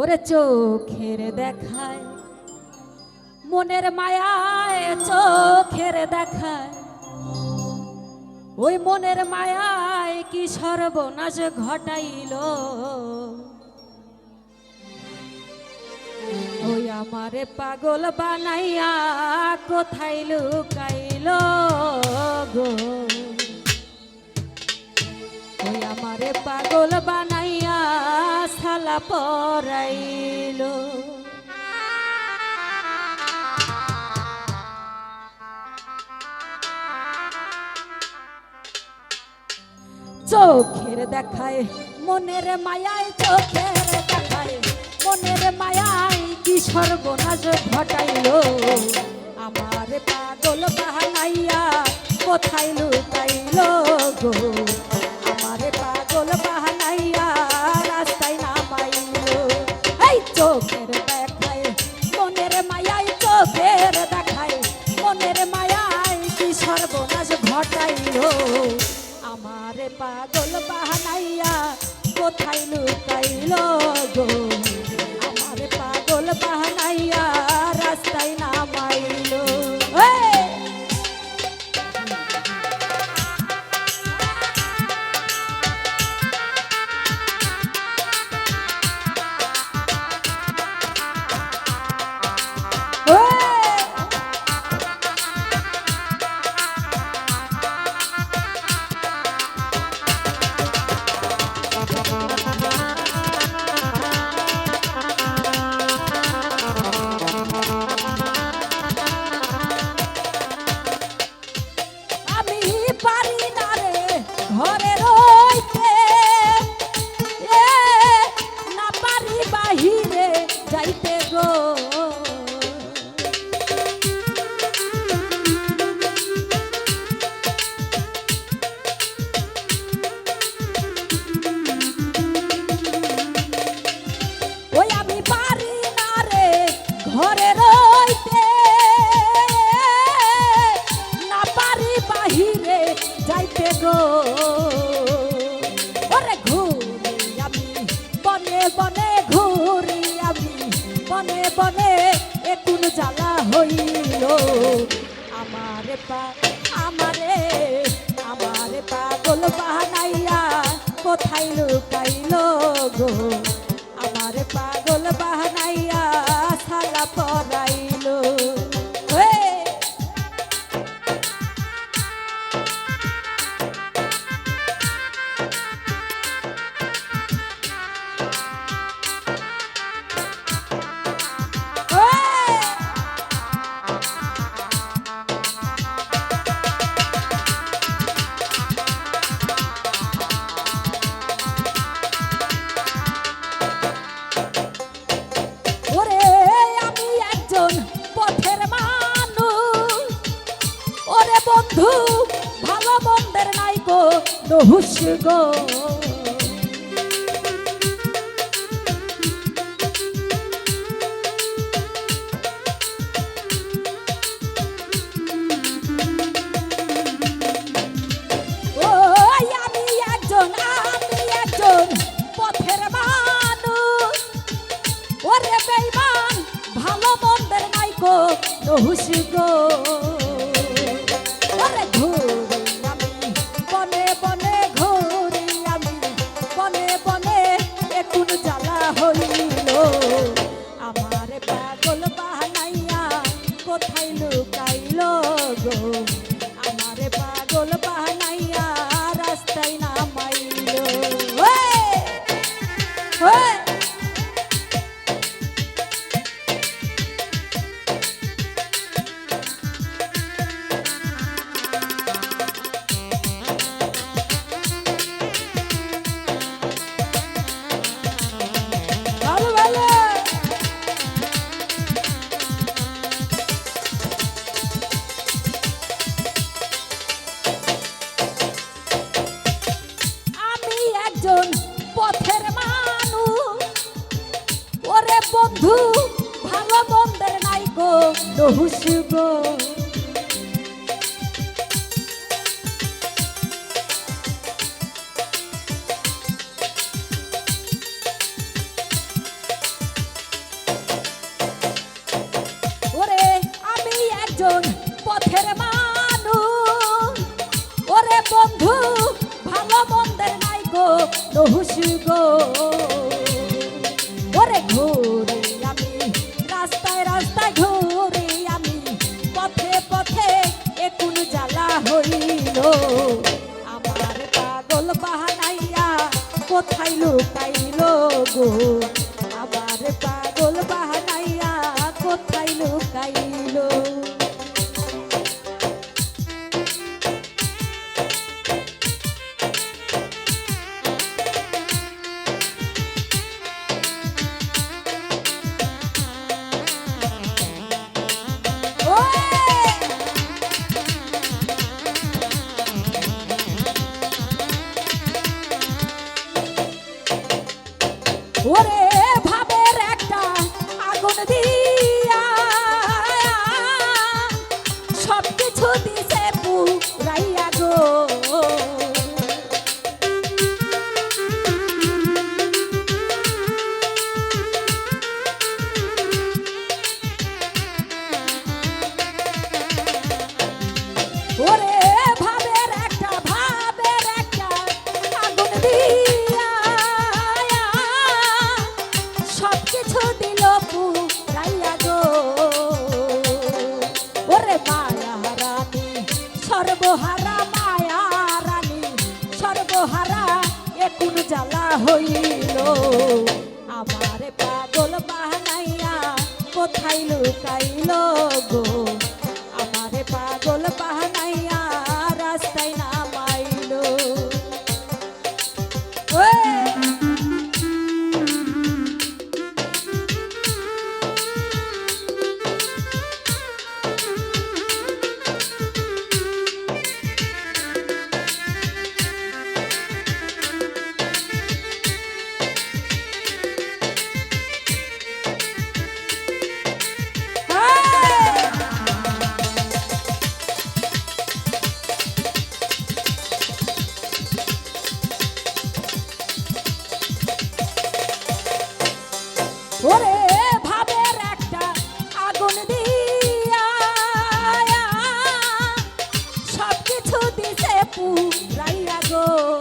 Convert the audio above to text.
ওরে চোখের দেখায়, মনের মায়ায় চোখের দেখায়। ওই মনের মায়ায় কি সর্বনাশ ঘটাইল? ওই আমারে পাগল বানাইয়া কোথায় লুকাইল গো? ওই আমারে পাগল বানাইয়া সালা পরাইল। চোখের দেখায়, মনের মায়ায় চোখের দেখায়, মনের মায়ায় কি সর্বনাশ ঘটাইল? আমার পাগল বাহানাইয়া কোথায় লুকাইল? আমারে পা আমারে আমারে পাগল বাহানাইয়া কোথায় লুকাইল গো? বন্ধু ভালো মন্দের নাই গো নহুস গো ভালো মন্দের নাই গো নহুস গো বন্ধু, ভালো বন্ধের নাই গো নহুসব ওরে, আমি একজন পথের মানুষ। ওরে বন্ধু, ভালো বন্ধের নাই গো নহুসব সুযোগ গো। হইল। আমার পাগল বাহানাইয়া কোথায় লুকাইল গো? আমার পাগল বাহানা গো